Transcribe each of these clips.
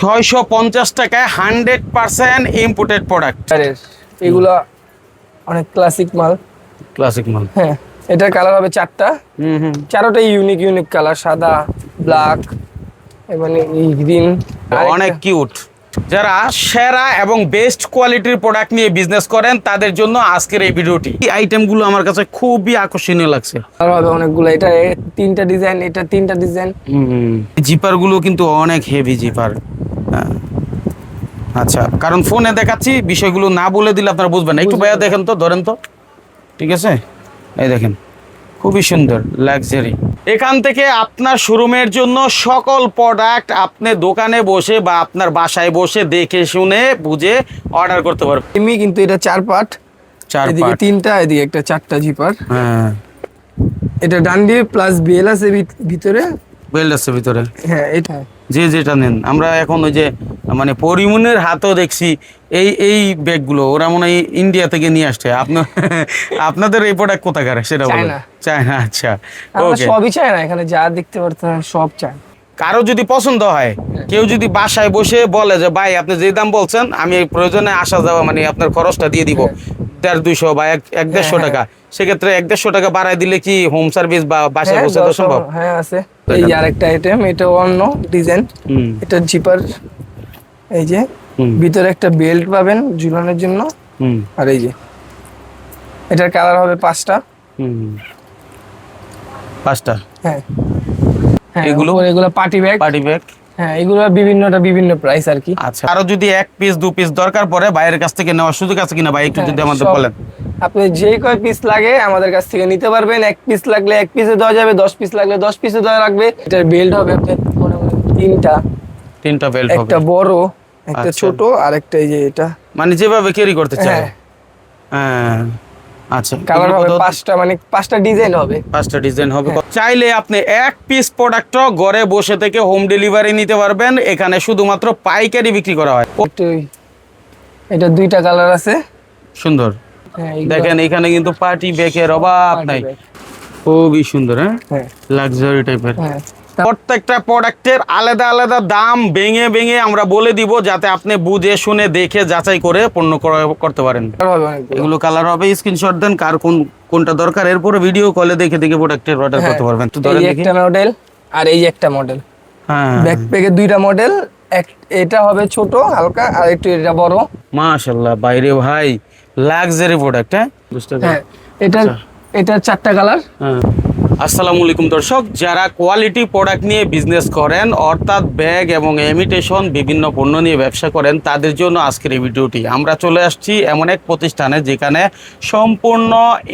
ছয়শো পঞ্চাশ টাকায় হান্ড্রেড পার্সেন্ট ইম্পোর্টেড প্রোডাক্ট এগুলো অনেক ক্লাসিক মাল। ক্লাসিক মাল। হ্যাঁ এটার কালার হবে চারটা। হুম হুম। চারোটাই ইউনিক ইউনিক কালার সাদা ব্ল্যাক এবং গ্রিন অনেক কিউট যারা সেরা এবং বেস্ট কোয়ালিটির প্রোডাক্ট নিয়ে বিজনেস করেন তাদের জন্য আজকের এই ভিডিওটি। এই আইটেমগুলো আমার কাছে খুবই আকর্ষণীয় লাগছে। হবে অনেকগুলো। এটা তিনটা ডিজাইন এটা তিনটা ডিজাইন জিপারগুলো কিন্তু অনেক হেভি জিপার আচ্ছা কারণ ফোনে দেখাচ্ছি বিষয়গুলো না বলে দিলে আপনারা বুঝবেন না। একটু ভাইয়া দেখেন তো ধরেন তো। ঠিক আছে? এই দেখেন খুবই সুন্দর লাক্সারি এখান থেকে আপনার শোরুমের জন্য সকল প্রোডাক্ট আপনি দোকানে বসে বা আপনার বাসায় বসে দেখে শুনে বুঝে অর্ডার করতে পারবেন। এমনি কিন্তু এটা চার পার্ট চার এদিকে তিনটা এদিকে একটা চারটা জিপার হ্যাঁ। এটা ডান দিয়ে প্লাস বিএল আছে ভিত- ভিতরে। আছে ভিতরে। হ্যাঁ এটা। যে যেটা নেন। আমরা এখন ওই যে মানে পরিমনের হাতও দেখছি এই এই ব্যাগগুলো। ওরা মনে হয় ইন্ডিয়া থেকে নিয়ে আসছে। আপনার আপনাদের এই প্রোডাক্ট কোথাকার? সেটা বলেন। চায়না। চায়না আচ্ছা। ওকে সবই চাই না এখানে যা দেখতে পারতেন সব চাই কারও যদি পছন্দ হয় কেউ যদি বাসায় বসে বলে যে ভাই আপনি যে দাম বলছেন আমি এই প্রয়োজনে আসা যাওয়া মানে আপনার খরচটা দিয়ে দিব। দেড় দুইশো বা এক এক দেড়শো হ্যাঁ, টাকা। সেক্ষেত্রে এক দেড়শো টাকা বাড়ায় দিলে কি হোম সার্ভিস বা বাসায় হ্যাঁ, পৌঁছাতে দশ- সম্ভব? হ্যাঁ আছে। এই যে আরেকটা আইটেম এটা অন্য ডিজাইন এটা জিপার এই যে হুম। ভিতরে একটা বেল্ট পাবেন ঝুলানোর জন্য। হুম। আর এই যে এটার কালার হবে পাঁচটা। হুম পাঁচটা? হ্যাঁ। হ্যাঁ এগুলো? এগুলো এগুলো পার্টি ব্যাগ পার্টি ব্যাগ হ্যাঁ এগুলো বিভিন্নটা বিভিন্ন প্রাইস আর কি। আচ্ছা আরও যদি এক পিস দু পিস দরকার পড়ে বাইরের কাছ থেকে নেওয়ার সুযোগ আছে কিনা ভাই? একটু হ্যাঁ, যদি আমাদের বলেন। আপনি যে কয় পিস লাগে আমাদের কাছ থেকে নিতে পারবেন। এক পিস লাগলে এক পিসে দেওয়া যাবে দশ পিস লাগলে দশ পিসে দেওয়া লাগবে। এটার বেল্ট হবে আপনার তিনটা। তিনটা বেল্ট হবে। একটা বড় একটা আচ্ছা। ছোট আর একটা এই যে এটা। মানে যেভাবে ক্যারি করতে চায়। হ্যাঁ। হ্যাঁ। আচ্ছা কালার হবে পাঁচটা মানে পাঁচটা ডিজাইন হবে। পাঁচটা ডিজাইন হবে। চাইলে আপনি এক পিস প্রোডাক্ট ঘরে বসে থেকে হোম ডেলিভারি নিতে পারবেন। এখানে শুধুমাত্র পাইকারি বিক্রি করা হয়। এটা দুইটা কালার আছে। সুন্দর। হ্যাঁ দেখেন এখানে কিন্তু পার্টি ব্যাগের অভাব নাই। খুবই সুন্দর হ্যাঁ? হ্যাঁ। লাক্সারি টাইপের হ্যাঁ। প্রত্যেকটা প্রোডাক্টের আলাদা আলাদা দাম ভেঙে ভেঙে আমরা বলে দিব যাতে আপনি বুঝে শুনে দেখে যাচাই করে পণ্য করতে পারেন। এগুলো কালার হবে স্ক্রিনশট দেন কার কোন কোনটা দরকার এরপরে ভিডিও কলে দেখে দেখে প্রোডাক্টের অর্ডার করতে পারবেন তো ধরেন একটা মডেল আর এই একটা মডেল হ্যাঁ ব্যাকপ্যাকের দুইটা মডেল এটা হবে ছোট হালকা আর একটু এটা বড় মাশাল্লাহ বাইরে ভাই লাক্সারি প্রোডাক্ট হ্যাঁ বুঝতে পারছি। হ্যাঁ এটা আচ্ছা। এটা চারটা কালার হ্যাঁ। আসসালামু আলাইকুম দর্শক, যারা কোয়ালিটি প্রোডাক্ট নিয়ে বিজনেস করেন, অর্থাৎ ব্যাগ এবং ইমিটেশন বিভিন্ন পণ্য নিয়ে ব্যবসা করেন, তাদের জন্য আজকের এই ভিডিওটি। আমরা চলে আসছি এমন এক প্রতিষ্ঠানে যেখানে সম্পূর্ণ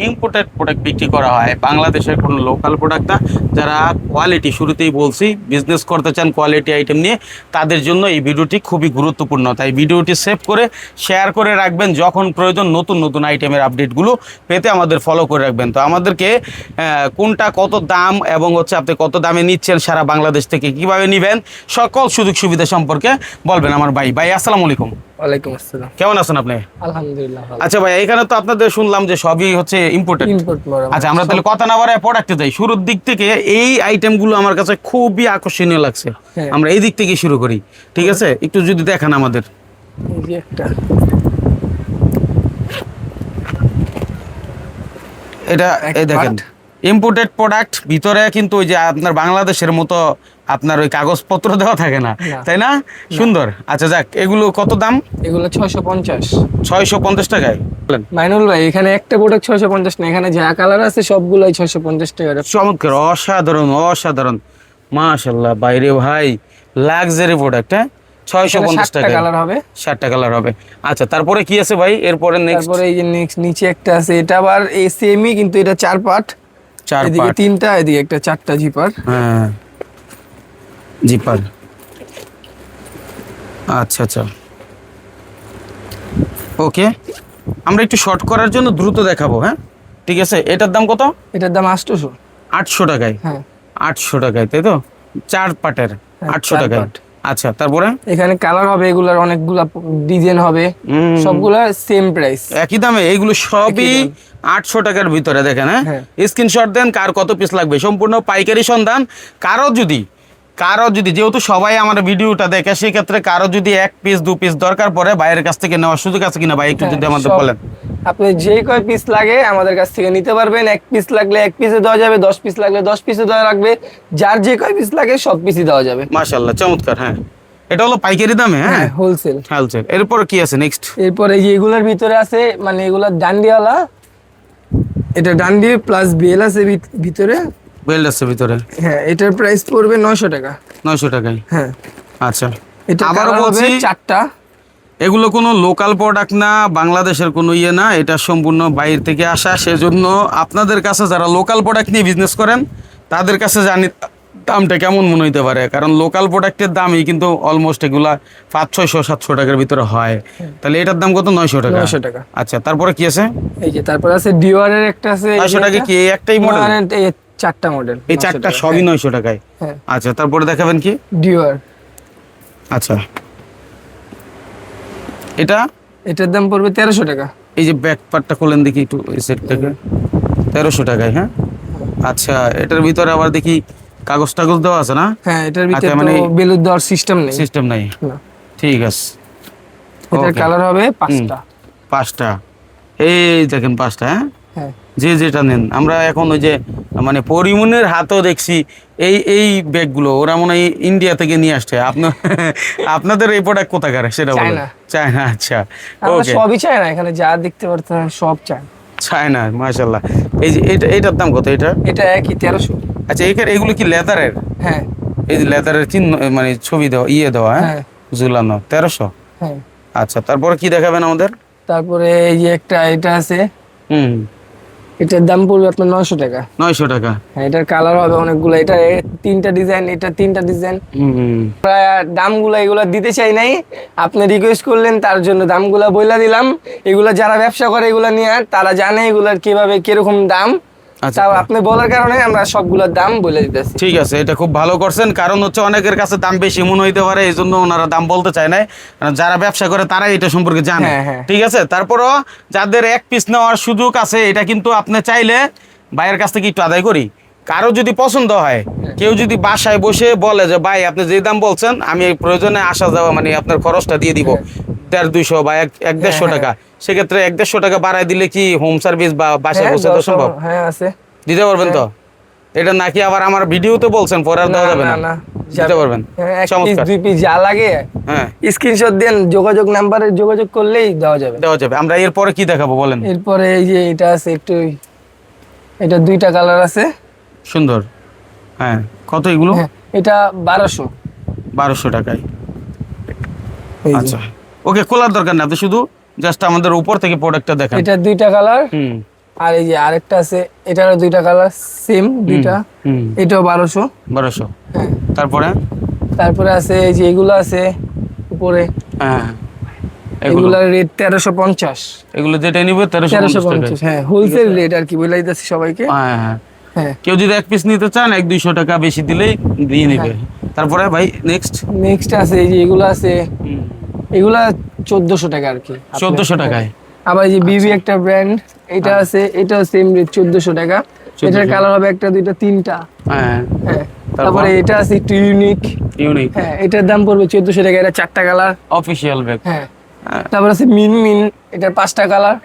ইম্পোর্টেড প্রোডাক্ট বিক্রি করা হয়। বাংলাদেশের কোনো লোকাল প্রোডাক্ট না। যারা কোয়ালিটি শুরুতেই বলছি বিজনেস করতে চান কোয়ালিটি আইটেম নিয়ে, তাদের জন্য এই ভিডিওটি খুবই গুরুত্বপূর্ণ। তাই ভিডিওটি সেভ করে শেয়ার করে রাখবেন। যখন প্রয়োজন নতুন নতুন আইটেমের আপডেটগুলো পেতে আমাদের ফলো করে রাখবেন। তো আমাদেরকে কোনটা কত দাম এবং হচ্ছে আপনি কত দামে নিচ্ছেন সারা বাংলাদেশ থেকে কীভাবে নেবেন? সকল সুযোগ সুবিধা সম্পর্কে বলবেন আমার ভাই। ভাই আসসালামু আলাইকুম। ওয়ালাইকুম আসসালাম। কেমন আছেন আপনি? আলহামদুলিল্লাহ আচ্ছা ভাই এখানে তো আপনাদের শুনলাম যে সবই হচ্ছে ইম্পোর্টেড আচ্ছা আমরা তাহলে কথা না বাড়ায় প্রোডাক্টে যাই। শুরুর দিক থেকে এই আইটেমগুলো আমার কাছে খুবই আকর্ষণীয় লাগছে। হ্যাঁ। আমরা এই দিক থেকে শুরু করি। ঠিক আছে? একটু যদি দেখান আমাদের। একটা। এটা এই দেখেন। ইম্পোর্টেড প্রোডাক্ট ভিতরে কিন্তু ওই যে আপনার বাংলাদেশের মতো আপনার ওই কাগজপত্র দেওয়া থাকে না। তাই না? সুন্দর। আচ্ছা যাক এগুলো কত দাম? এগুলো ছয়শো পঞ্চাশ। ছয়শো পঞ্চাশ টাকায়। মাইনুল ভাই এখানে একটা প্রোডাক্ট ছয়শো পঞ্চাশ না এখানে যা কালার আছে সবগুলোই ছয়শো পঞ্চাশ টাকা চমৎকার অসাধারণ অসাধারণ। মাশাল্লাহ বাইরে ভাই লাক্সারি প্রোডাক্ট হ্যাঁ? ছয়শো পঞ্চাশ টাকা কালার হবে। ষাটটা কালার হবে। আচ্ছা তারপরে কি আছে ভাই? এরপরে নেক্সট তারপরে এই যে নেক্সট নিচে একটা আছে এটা আবার এই সেমই কিন্তু এটা চার পার্ট এদিকে তিনটা এদিকে একটা চারটা জিপার। হ্যাঁ। জিপার। আচ্ছা আচ্ছা। ওকে। আমরা একটু শর্ট করার জন্য দ্রুত দেখাবো হ্যাঁ? ঠিক আছে? এটার দাম কত? এটার দাম আটশোশো। আটশো টাকায়। হ্যাঁ। আটশো টাকায় তাই তো? চার পাটের হ্যাঁ, আটশো টাকায়। আচ্ছা তারপরে? এখানে কালার হবে এগুলার অনেকগুলা ডিজাইন হবে। সবগুলা সেম প্রাইস একই দামে এইগুলো সবই আটশো টাকার ভিতরে দেখেন হ্যাঁ? হ্যাঁ। স্ক্রিনশট দেন কার কত পিস লাগবে। সম্পূর্ণ পাইকারি সন্ধান। কারও যদি কারও যদি যেহেতু সবাই আমার ভিডিওটা দেখে সেই ক্ষেত্রে কারও যদি এক পিস দু পিস দরকার পড়ে বাইরের কাছ থেকে নেওয়ার সুযোগ আছে কিনা ভাই একটু যদি হ্যাঁ, আমাদের বলেন। আপনি যে কয় পিস লাগে আমাদের কাছ থেকে নিতে পারবেন। এক পিস লাগলে এক পিসে দেওয়া যাবে দশ পিস লাগলে দশ পিসে দেওয়া লাগবে। যার যে কয় পিস লাগে সব পিসই দেওয়া যাবে। মাশাল্লাহ চমৎকার হ্যাঁ। এটা হলো পাইকারি দামে হ্যাঁ? হ্যাঁ হোলসেল এরপর কি আছে নেক্সট এরপরে এই যে এগুলোর ভিতরে আছে মানে এগুলা ডান্ডিওয়ালা। এটা ডান্ডি প্লাস বেল আছে ভিত- ভিতরে। বেল্ট আছে ভিতরে। হ্যাঁ এটার প্রাইস পড়বে নয়শো টাকা। নয়শো টাকায়? হ্যাঁ। আচ্ছা। এটা আবারও বলছি চারটা। এগুলো কোনো লোকাল প্রোডাক্ট না বাংলাদেশের কোনো ইয়ে না এটা সম্পূর্ণ বাইরে থেকে আসা। সেজন্য আপনাদের কাছে যারা লোকাল প্রোডাক্ট নিয়ে বিজনেস করেন তাদের কাছে জানি দামটা কেমন মনে হইতে পারে। কারণ লোকাল প্রোডাক্টের দামই কিন্তু অলমোস্ট এগুলা পাঁচ ছয়শো সাতশো টাকার ভিতরে হয়। তাহলে এটার দাম কত? নয়শো টাকা। 900 টাকা। আচ্ছা তারপরে কি আছে? এই যে তারপর আছে ডিওয়ারের একটা আছে নয়শো টাকা কি? একটাই মডেল এই চারটা মডেল এই চারটা সবই নয়শো টাকায়। হ্যাঁ। আচ্ছা তারপরে দেখাবেন কি? ডিওয়ার আচ্ছা। এটা? এটার দাম পড়বে তেরোশো টাকা। এই যে ব্যাক পার্টটা খোলেন দেখি একটু এই সেটটাকে তেরোশো টাকায় হ্যাঁ? আচ্ছা এটার ভিতরে আবার দেখি কাগজ টাগজ দেওয়া আছে না? হ্যাঁ এটার ভিতরে আচ্ছা, মানে- বেলুন দেওয়ার সিস্টেম নেই। সিস্টেম নাই। না। ঠিক আছে। এটার কালার হবে পাঁচটা। পাঁচটা। এই দেখেন পাঁচটা হ্যাঁ? হ্যাঁ। যে যেটা নেন। আমরা এখন ওই যে মানে পরিমনের হাতও দেখছি এই এই ব্যাগগুলো। ওরা মনে হয় ইন্ডিয়া থেকে নিয়ে আসছে। আপনার আপনাদের এই প্রোডাক্ট কোথাকার? সেটা বলেন। চায়না। চায়না আচ্ছা। ওকে সবই চাই না এখানে যা দেখতে পারতেন সব চাই চায়না মাশাল্লাহ এই যে এটা এটার দাম কত এটা? এটা একই তেরোশো। আচ্ছা এখানে এগুলো কি লেদারের? হ্যাঁ। এই যে লেদারের চিহ্ন মানে ছবি দেওয়া ইয়ে দেওয়া হ্যাঁ? হ্যাঁ। ঝুলানো তেরোশো? হ্যাঁ। আচ্ছা তারপরে কি দেখাবেন আমাদের? তারপরে এই যে একটা এটা আছে। হুম। এটার দাম পড়বে আপনার নয়শো টাকা। নয়শো টাকা। হ্যাঁ এটার কালার হবে অনেকগুলো। এটা তিনটা ডিজাইন এটা তিনটা ডিজাইন প্রায় দামগুলো এগুলো দিতে চাই নাই। আপনি রিকোয়েস্ট করলেন তার জন্য দামগুলো বইলা দিলাম। এগুলো যারা ব্যবসা করে এগুলো নিয়ে তারা জানে এগুলার কীভাবে কীরকম দাম। তাও আপনি বলার কারণে আমরা সবগুলোর দাম বলে দিতেছি। ঠিক আছে এটা খুব ভালো করছেন। কারণ হচ্ছে অনেকের কাছে দাম বেশি মনে হইতে পারে এই জন্য ওনারা দাম বলতে চায় না যারা ব্যবসা করে তারাই এটা সম্পর্কে জানে। হ্যাঁ, হ্যাঁ। ঠিক আছে তারপরও যাদের এক পিস নেওয়ার সুযোগ আছে এটা কিন্তু আপনি চাইলে ভাইয়ের কাছ থেকে একটু আদায় করি। কারও যদি পছন্দ হয় কেউ যদি বাসায় বসে বলে যে ভাই আপনি যে দাম বলছেন আমি প্রয়োজনে আসা যাওয়া মানে আপনার খরচটা দিয়ে দিব। দেড় দুইশো বা এক দেড়শো হ্যাঁ, টাকা। সেক্ষেত্রে এক দেড়শো টাকা বাড়ায় দিলে কি হোম সার্ভিস বা বাসায় হ্যাঁ, পৌঁছে দেওয়া সম্ভব? হ্যাঁ আছে। দিতে পারবেন তো? এটা নাকি আবার আমার ভিডিওতে বলছেন পরে আর দেওয়া যাবে না। দিতে পারবেন। হ্যাঁ, চমৎকার। দুই পিস যা লাগে হ্যাঁ। স্ক্রিনশট দেন যোগাযোগ নাম্বারে যোগাযোগ করলেই দেওয়া যাবে। দেওয়া যাবে। আমরা এরপরে কি দেখাবো বলেন? এরপরে এই যে এটা আছে একটু এটা দুইটা কালার আছে। সুন্দর। হ্যাঁ কত এগুলো? হ্যাঁ এটা বারোশো। বারোশো টাকায়। আচ্ছা। ওকে খোলার দরকার না আপনি শুধু জাস্ট আমাদের উপর থেকে প্রোডাক্টটা দেখান। এটা দুইটা কালার হুম। আর এই যে আরেকটা আছে এটারও দুইটা কালার সেম দুইটা। হুম। এটাও বারোশো। বারোশো। হ্যাঁ। তারপরে? তারপরে আছে এই যে এগুলো আছে উপরে। হ্যাঁ। এগুলো? এগুলোর রেট তেরোশো পঞ্চাশ। এগুলো যেটা নিবে তেরোশো পঞ্চাশ হ্যাঁ হোলসেল রেট আর কি বলে দিতেছি সবাইকে। হ্যাঁ হ্যাঁ হ্যাঁ। কেউ যদি এক পিস নিতে চান এক দুইশো টাকা বেশি দিলেই দিয়ে নেবে। তারপরে ভাই নেক্সট নেক্সট আছে এই যে এগুলো আছে। এগুলা চোদ্দশো টাকা আর কি। চোদ্দশো টাকায়? আবার এই যে বিবি একটা ব্র্যান্ড এটা আছে এটাও সেম রেট চোদ্দশো টাকা। এটার কালার হবে একটা দুইটা তিনটা। হ্যাঁ। হ্যাঁ। তারপরে? এটা আছে একটু ইউনিক ইউনিক হ্যাঁ এটার দাম পড়বে চোদ্দশো টাকা এটা চারটা কালার অফিসিয়াল ব্যাগ হ্যাঁ। তারপর আছে মিন মিন এটার পাঁচটা কালার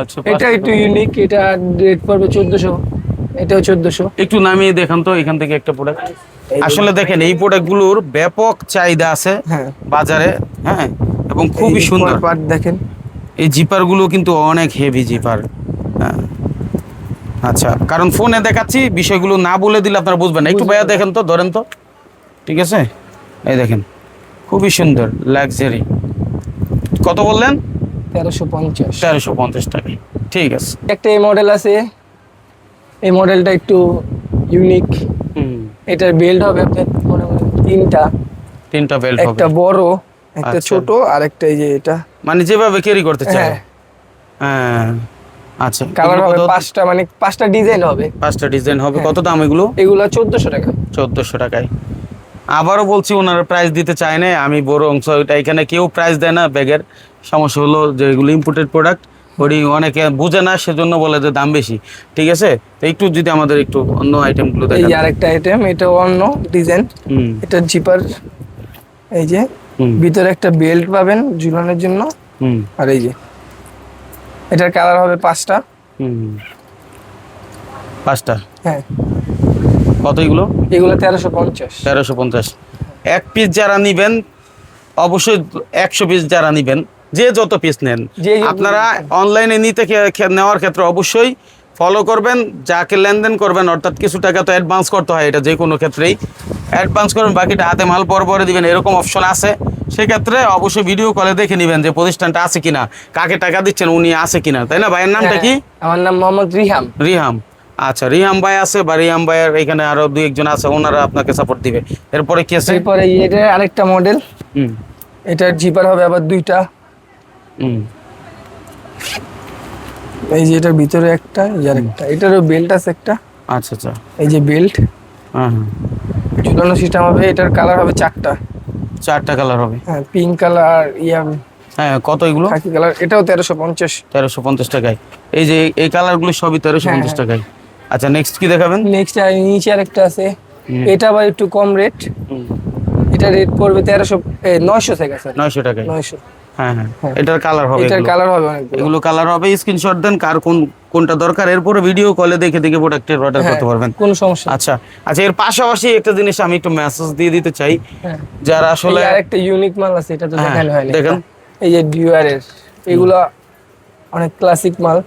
আচ্ছা এটা একটু ইউনিক এটা রেট পড়বে চোদ্দশো। এটাও চোদ্দশো। একটু নামিয়ে দেখান তো এখান থেকে একটা প্রোডাক্ট আসলে দেখেন এই প্রোডাক্টগুলোর ব্যাপক চাহিদা আছে হ্যাঁ। বাজারে হ্যাঁ এবং খুবই সুন্দর। পার্ট দেখেন। এই জিপারগুলো কিন্তু অনেক হেভি জিপার হ্যাঁ। আচ্ছা কারণ ফোনে দেখাচ্ছি বিষয়গুলো না বলে দিলে আপনারা বুঝবেন একটু ভাইয়া দেখেন তো ধরেন তো। ঠিক আছে? এই দেখেন খুবই সুন্দর লাক্সারি কত বললেন? তেরোশো পঞ্চাশ। তেরোশো পঞ্চাশ টাকা ঠিক আছে। একটা এই মডেল আছে এই মডেলটা একটু ইউনিক হুম। এটার বেল্ট হবে আপনার মনে হয় তিনটা। তিনটা বেল্ট হবে। একটা বড় একটা আচ্ছা। ছোট আর একটা এই যে এটা। মানে যেভাবে ক্যারি করতে চায়। হ্যাঁ। হ্যাঁ। আচ্ছা। কালার হবে পাঁচটা মানে পাঁচটা ডিজাইন হবে। পাঁচটা ডিজাইন হবে। হ্যাঁ। কত দাম এগুলো? এগুলো চোদ্দশো টাকা। চোদ্দোশো টাকায়। আবারও বলছি ওনারা প্রাইস দিতে চায় না। আমি বড় অংশ এটা এখানে কেউ প্রাইস দেয় না ব্যাগের সমস্যা হলো যে এগুলো ইম্পোর্টেড প্রোডাক্ট ওটি অনেকে বুঝে না সেজন্য বলে যে দাম বেশি। ঠিক আছে? তো একটু যদি আমাদের একটু অন্য আইটেমগুলো এই দেখেন। যে আরেকটা আইটেম এটা অন্য ডিজাইন এটা জিপার এই যে ভিতরে একটা বেল্ট পাবেন ঝুলানোর জন্য। হুম। আর এই যে এটার কালার হবে পাঁচটা। পাঁচটা? হ্যাঁ। কত এগুলো? এগুলো তেরোশো পঞ্চাশ। তেরোশো পঞ্চাশ। এক পিস যারা নিবেন অবশ্যই একশো পিস যারা নিবেন যে যত পিস নেন। আপনারা অনলাইনে নিতে নেওয়ার ক্ষেত্রে অবশ্যই ফলো করবেন যাকে লেনদেন করবেন অর্থাৎ কিছু টাকা তো অ্যাডভান্স করতে হয় এটা যে কোনো ক্ষেত্রেই। অ্যাডভান্স করবেন বাকিটা হাতে মাল পর পরে দিবেন এরকম অপশন আছে। সেক্ষেত্রে অবশ্যই ভিডিও কলে দেখে নেবেন যে প্রতিষ্ঠানটা আছে কিনা কাকে টাকা দিচ্ছেন উনি আছে কিনা তাই না ভাইয়ের নামটা কি? হ্যাঁ, আমার নাম মোহাম্মদ রিহাম। রিহাম। আচ্ছা রিহাম ভাই আছে বা রিহাম ভাইয়ের এখানে আরও দুই একজন আছে ওনারা আপনাকে সাপোর্ট দিবে। এরপরে কি আছে? এরপরে এটা আরেকটা মডেল হুম। এটার জিপার হবে আবার দুইটা। এই যে এটার ভিতরে একটা এই যে আরেকটা। এটারও বেল্ট আছে একটা। আচ্ছা আচ্ছা। এই যে বেল্ট হ্যাঁ হ্যাঁ। ঝুলানো সিস্টেম হবে এটার কালার হবে চারটা। চারটা কালার হবে। হ্যাঁ পিঙ্ক কালার ইয়া হ্যাঁ কত এগুলো? খাকি কালার এটাও তেরোশো পঞ্চাশ। তেরোশো পঞ্চাশ টাকায়। এই যে এই কালারগুলো সবই তেরোশো হ্যাঁ, পঞ্চাশ হ্যাঁ। টাকায়। আচ্ছা নেক্সট কি দেখাবেন? নেক্সট নিচে আরেকটা আছে। এটা আবার একটু কম রেট এটা রেট পড়বে তেরোশো নয়শো থেকে স্যার নয়শো টাকায়। নয়শো। হ্যাঁ হ্যাঁ। হ্যাঁ। এটার কালার হবে এটার। কালার হবে এগুলো কালার হবে স্ক্রিনশট দেন কার কোন কোনটা দরকার। এরপরে ভিডিও কলে দেখে দেখে প্রোডাক্টের অর্ডার হ্যাঁ, করতে পারবেন। কোনো সমস্যা আচ্ছা আচ্ছা এর পাশাপাশি একটা জিনিস আমি একটু মেসেজ দিয়ে দিতে চাই। যারা আসলে আরেকটা ইউনিক মাল আছে এটা তো দেখানো হয়নি দেখেন। এই যে ডিউআর এর এগুলো অনেক ক্লাসিক মাল।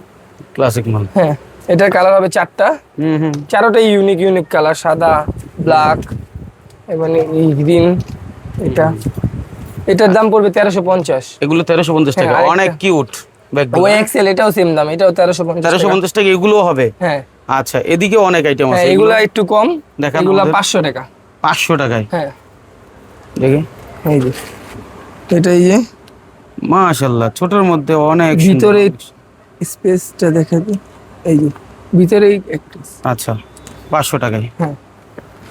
ক্লাসিক মাল। হ্যাঁ এটার কালার হবে চারটা। হুম হুম। চারোটাই ইউনিক ইউনিক কালার সাদা ব্ল্যাক এবং এই গ্রিন এটা। এটার দাম পড়বে তেরোশো পঞ্চাশ। এগুলো তেরোশো পঞ্চাশ হ্যাঁ, টাকা। অনেক কিউট ওই এক্সেল এটাও সেম দাম এটাও তেরোশো পঞ্চাশ তেরোশো পঞ্চাশ টাকা এগুলোও হবে? হ্যাঁ। আচ্ছা এদিকে অনেক আইটেম হ্যাঁ আছে এগুলো একটু কম দেখান এগুলো। পাঁচশো টাকা। পাঁচশো টাকায়? হ্যাঁ। দেখি। এই যে এটা এই যে। মাশাল্লাহ ছোটর মধ্যে অনেক ভিতরে স্পেসটা দেখা দিই এই যে ভিতরেই একটা আচ্ছা পাঁচশো টাকায়। হ্যাঁ।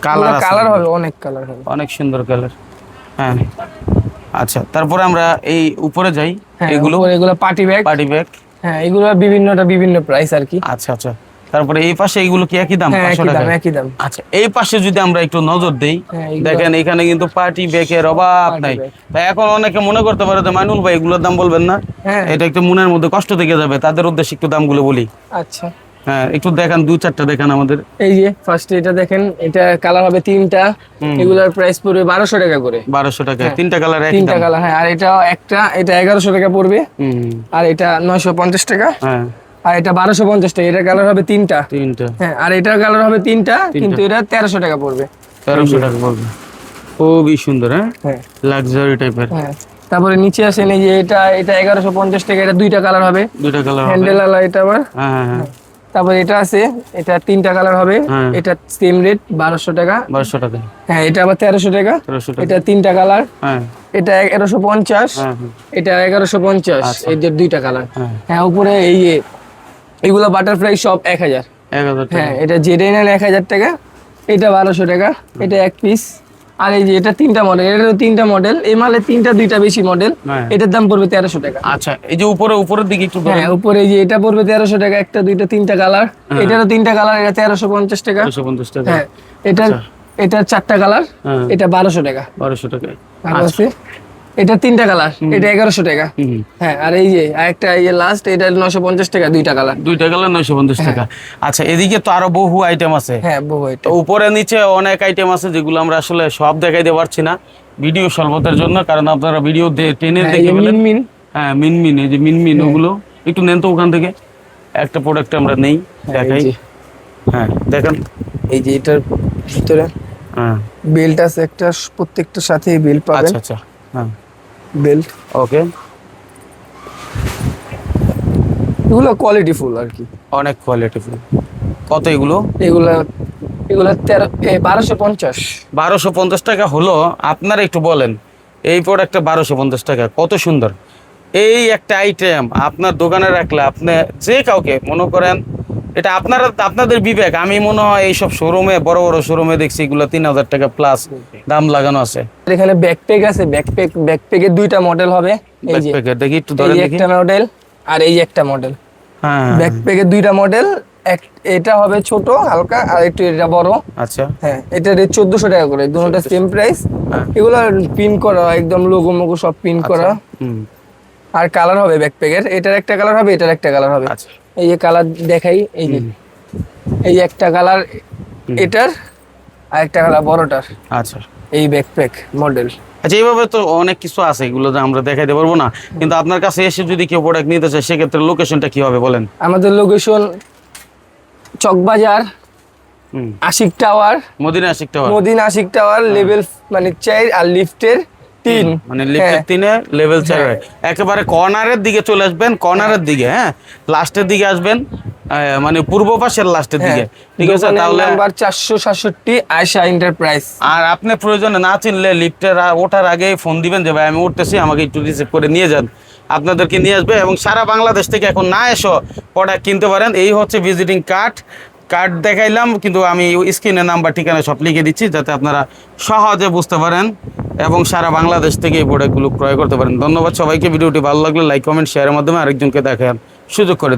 কালার কালার হবে অনেক কালার হবে। অনেক সুন্দর কালার হ্যাঁ। আচ্ছা তারপরে আমরা এই উপরে যাই হ্যাঁ এগুলো? এগুলো পার্টি ব্যাগ। Party bag. হ্যাঁ এগুলো বিভিন্নটা বিভিন্ন প্রাইস আর কি। আচ্ছা আচ্ছা। তারপরে এই পাশে এগুলো কি একই দাম? হ্যাঁ একই দাম একই দাম। আচ্ছা এই পাশে যদি আমরা একটু নজর দেই হ্যাঁ, দেখেন এখানে কিন্তু পার্টি ব্যাগের অভাব নাই। তাই এখন অনেকে মনে করতে পারে যে মাইনুল ভাই এগুলোর দাম বলবেন না? এটা একটু মনের মধ্যে কষ্ট থেকে যাবে তাদের উদ্দেশ্যে একটু দামগুলো বলি। আচ্ছা। হ্যাঁ একটু দেখান দু চারটা দেখান আমাদের। এই যে ফার্স্টে এটা দেখেন এটা কালার হবে তিনটা। এগুলোর প্রাইস পড়বে বারোশো টাকা করে। বারোশো টাকা হ্যাঁ। তিনটা কালার তিনটা কালার হ্যাঁ আর এটা একটা এটা এগারোশো টাকা পড়বে। আর এটা নয়শো পঞ্চাশ টাকা। হ্যাঁ। আর এটা বারোশো পঞ্চাশ টাকা এটা কালার হবে তিনটা। তিনটা। হ্যাঁ আর এটার কালার হবে তিনটা কিন্তু এটা তেরোশো টাকা পড়বে। তেরোশো টাকা পড়বে। খুবই সুন্দর হ্যাঁ? হ্যাঁ। লাক্সারি টাইপের হ্যাঁ তারপরে নিচে আসেন এই যে এটা এটা এগারোশো পঞ্চাশ টাকা এটা দুইটা কালার হবে। দুইটা কালার হ্যান্ডেল আলা এটা আবার। হ্যাঁ হ্যাঁ। হ্যাঁ। তারপরে এটা আছে এটা তিনটা কালার হবে। হ্যাঁ। এটা সেম রেট বারোশো টাকা। বারোশো টাকা। হ্যাঁ এটা আবার তেরোশো টাকা। এটা তিনটা কালার হ্যাঁ। এটা এগারোশো পঞ্চাশ। হ্যাঁ এটা এগারোশো পঞ্চাশ। আচ্ছা। এই যে দুইটা কালার হ্যাঁ। উপরে এই যে এগুলো বাটারফ্লাই সব এক হাজার। হ্যাঁ এটা জেডে নেন এক হাজার টাকা। এটা বারোশো টাকা। এটা এক পিস আর এই যে এটা তিনটা মডেল এটা তিনটা মডেল এই মালে তিনটা দুইটা বেশি মডেল হ্যাঁ। এটার দাম পড়বে তেরোশো টাকা। আচ্ছা এই যে উপরে উপরের দিকে একটু হ্যাঁ উপরে এই যে এটা পড়বে তেরোশো টাকা একটা দুইটা তিনটা কালার এটারও তিনটা কালার এটা তেরোশো পঞ্চাশ টাকা। পঞ্চাশ টাকা। হ্যাঁ এটার এটার চারটা কালার হ্যাঁ। এটা বারোশো টাকা। বারোশো টাকা আর আছে? এটা তিনটা কালার। এটা এগারোশো টাকা। হ্যাঁ আর এই যে আরেকটা এই লাস্ট এটা নশো পঞ্চাশ টাকা দুইটা কালার। দুইটা কালার নয়শো পঞ্চাশ টাকা। আচ্ছা এদিকে তো আরও বহু আইটেম আছে। হ্যাঁ বহু তো উপরে নিচে অনেক আইটেম আছে যেগুলো আমরা আসলে সব দেখাইতে পারছি না। ভিডিও স্বল্পতার জন্য কারণ আপনারা ভিডিও টেনে হ্যাঁ, দেখে মিনমিন। হ্যাঁ মিনমিন এই যে মিনমিন ওগুলো। একটু নেন তো ওখান থেকে। একটা প্রোডাক্ট আমরা নেই দেখাই। হ্যাঁ দেখেন। এই যে এটার ভিতরে হ্যাঁ। বেল্ট আছে একটা প্রত্যেকটার সাথে বেল্ট পাবেন। আচ্ছা আচ্ছা হ্যাঁ। বেল্ট ওকে এগুলো কোয়ালিটি ফুল আর কি। অনেক কোয়ালিটি ফুল কত এগুলো? এগুলো এগুলো তেরো বারোশো পঞ্চাশ। বারোশো পঞ্চাশ টাকা হলো আপনারা একটু বলেন এই প্রোডাক্টটা বারোশো পঞ্চাশ টাকা কত সুন্দর। এই একটা আইটেম আপনার দোকানে রাখলে আপনি যে কাউকে মনে করেন এটা আপনারা আপনাদের বিবেক। আমি মনে হয় এইসব শোরুমে বড় বড় শোরুমে দেখছি এগুলো তিন হাজার টাকা প্লাস দাম লাগানো আছে। এখানে ব্যাকপ্যাক আছে ব্যাকপ্যাক ব্যাকপ্যাকের দুইটা মডেল হবে। এই যে দেখি একটু ধরে দেখি। একটা মডেল আর এই একটা মডেল হ্যাঁ। ব্যাকপ্যাকের দুইটা মডেল এক এটা হবে ছোট হালকা আর একটু এটা বড়। আচ্ছা। হ্যাঁ এটা রেট চোদ্দশো টাকা করে দুটোটা সেম প্রাইস হ্যাঁ। এগুলো পিন করা একদম লোগো মোগো সব পিন করা। হুম। আর কালার হবে ব্যাকপ্যাকের এটার একটা কালার হবে এটার একটা কালার হবে। আচ্ছা। এই যে কালার দেখাই এই যে। এই একটা কালার এটার আর একটা কালার বড়টার। আচ্ছা। এই ব্যাকপ্যাক মডেল আচ্ছা এইভাবে তো অনেক কিছু আছে এগুলো যে আমরা দেখাইতে পারব না। কিন্তু আপনার কাছে এসে যদি কেউ প্রোডাক্ট নিতে চায় সেক্ষেত্রে লোকেশনটা কি হবে বলেন? আমাদের location Chawkbazar Ashik tower Madina Ashik tower Madina Ashik tower level মানে চার আর লিফটের তিন। মানে লিফটের হ্যাঁ। তিনে লেভেল চার একেবারে কর্নারের দিকে চলে আসবেন কর্নারের দিকে হ্যাঁ? লাস্টের দিকে আসবেন মানে পূর্ব পাশের লাস্টের দিকে। ঠিক আছে তাহলে নাম্বার চারশো সাতষট্টি আয়সা এন্টারপ্রাইজ আর আপনি প্রয়োজনে না চিনলে লিফটের ওঠার আগে ফোন দিবেন যে ভাই আমি উঠতেছি আমাকে একটু রিসিভ করে নিয়ে যান। আপনাদেরকে নিয়ে আসবে এবং সারা বাংলাদেশ থেকে এখন না এসো প্রোডাক্ট কিনতে পারেন। এই হচ্ছে ভিজিটিং কার্ড কার্ড দেখাইলাম কিন্তু আমি স্ক্রিনে নাম্বার ঠিকানা সব লিখে দিচ্ছি যাতে আপনারা সহজে বুঝতে পারেন। এবং সারা বাংলাদেশ থেকে এই প্রোডাক্টগুলো ক্রয় করতে পারেন ধন্যবাদ সবাইকে ভিডিওটি ভালো লাগলে লাইক কমেন্ট শেয়ারের মাধ্যমে আরেকজনকে দেখান সুযোগ করে।